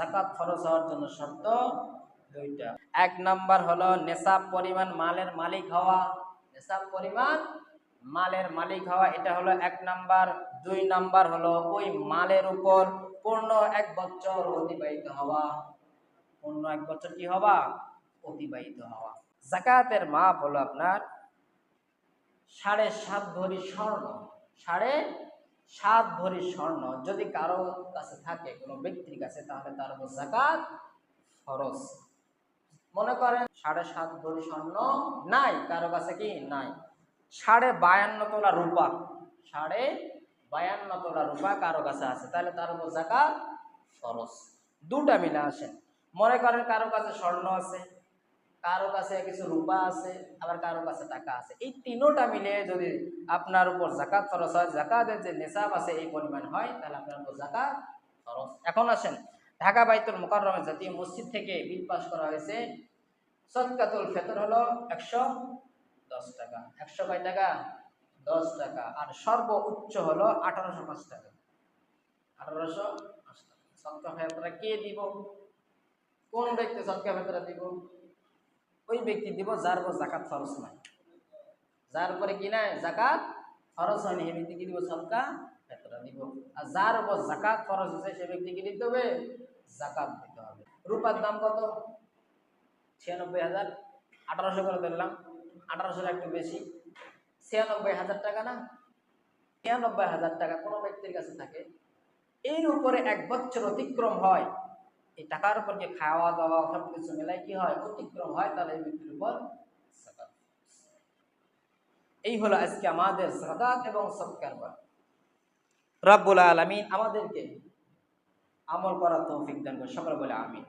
জাকাত খরচ হওয়ার জন্য শর্ত দুইটা। এক নাম্বার হলো নেশাব পরিমাণ মালের মালিক হওয়া। নেশাব পরিমাণ মালের মালিক হওয়া, এটা হলো এক নাম্বার। দুই নাম্বার হলো ওই মালের উপর পূর্ণ এক বছর অতিবাহিত হওয়া। পূর্ণ এক বছর কি হওয়া? অতিবাহিত হওয়া। জাকাতের মাপ হলো আপনার সাড়ে সাত ভরি স্বর্ণ। সাড়ে সাত ভরি স্বর্ণ যদি কারও কাছে থাকে, কোনো ব্যক্তির কাছে, তাহলে তার উপর জাকাত খরচ মনে করেন সাড়ে সাত ভরি স্বর্ণ নাই, কারও কাছে কি নাই? সাড়ে বায়ান্ন তোলা রূপা। সাড়ে বায়ান্ন তোলা রূপা কারও কাছে আছে, তাহলে তার উপর জাকাত খরচ দুটা মিলে আসেন। মনে করেন কারও কাছে স্বর্ণ আছে কারও কাছে কিছু রূপা আছে, আবার কারও কাছে টাকা আছে। এই তিনোটা মিলে যদি আপনার উপর জাকাত খরচ হয় জাকাতের যে নেশাব আছে এই পরিমাণ হয়, তাহলে আপনার উপর জাকাত খরচ এখন আসেন, ঢাকা বাইতুল মোকাররমে জাতীয় মসজিদ থেকে বিল পাস করা হয়েছে। সদকাতুল ফেতর হলো একশো দশ টাকা। একশো কয় টাকা? দশ টাকা। আর সর্বোচ্চ হলো আঠারোশো পাঁচ টাকা। আঠারোশো পাঁচ টাকা। সদকা ফেতরা কে দিব? কোন ব্যক্তি সদকা ফেতরা দিব? ওই ব্যক্তি দিব যার উপর জাকাত খরচ নাই। যার উপরে কি নাই? জাকাত খরচ হয়নি। সে ব্যক্তি কি দিব? সদকা ফেতরা দিব। আর যার উপর জাকাত খরচ হয়েছে সে ব্যক্তি কি দিতে হবে? জাকাত দিতে হবে। রূপার দাম কত? ছিয়ানব্বই হাজার। আঠারোশো করে ধরলাম। আঠারোশো একটু বেশি। ছিয়ানব্বই হাজার টাকা না? ছিয়ানব্বই হাজার টাকা কোনো ব্যক্তির কাছে থাকে। এর উপরে এক বছর অতিক্রম হয়। এই টাকার উপর যে খাওয়া দাওয়া সব কিছু মেলায় কি হয়? অতিক্রম হয় তাহলে এই ব্যক্তির উপর। এই হলো আজকে আমাদের সাদাত এবং সৎকার রব্বুল আলমিন আমাদেরকে আমল করার তৌফিক দান সকলে বলে আমিন।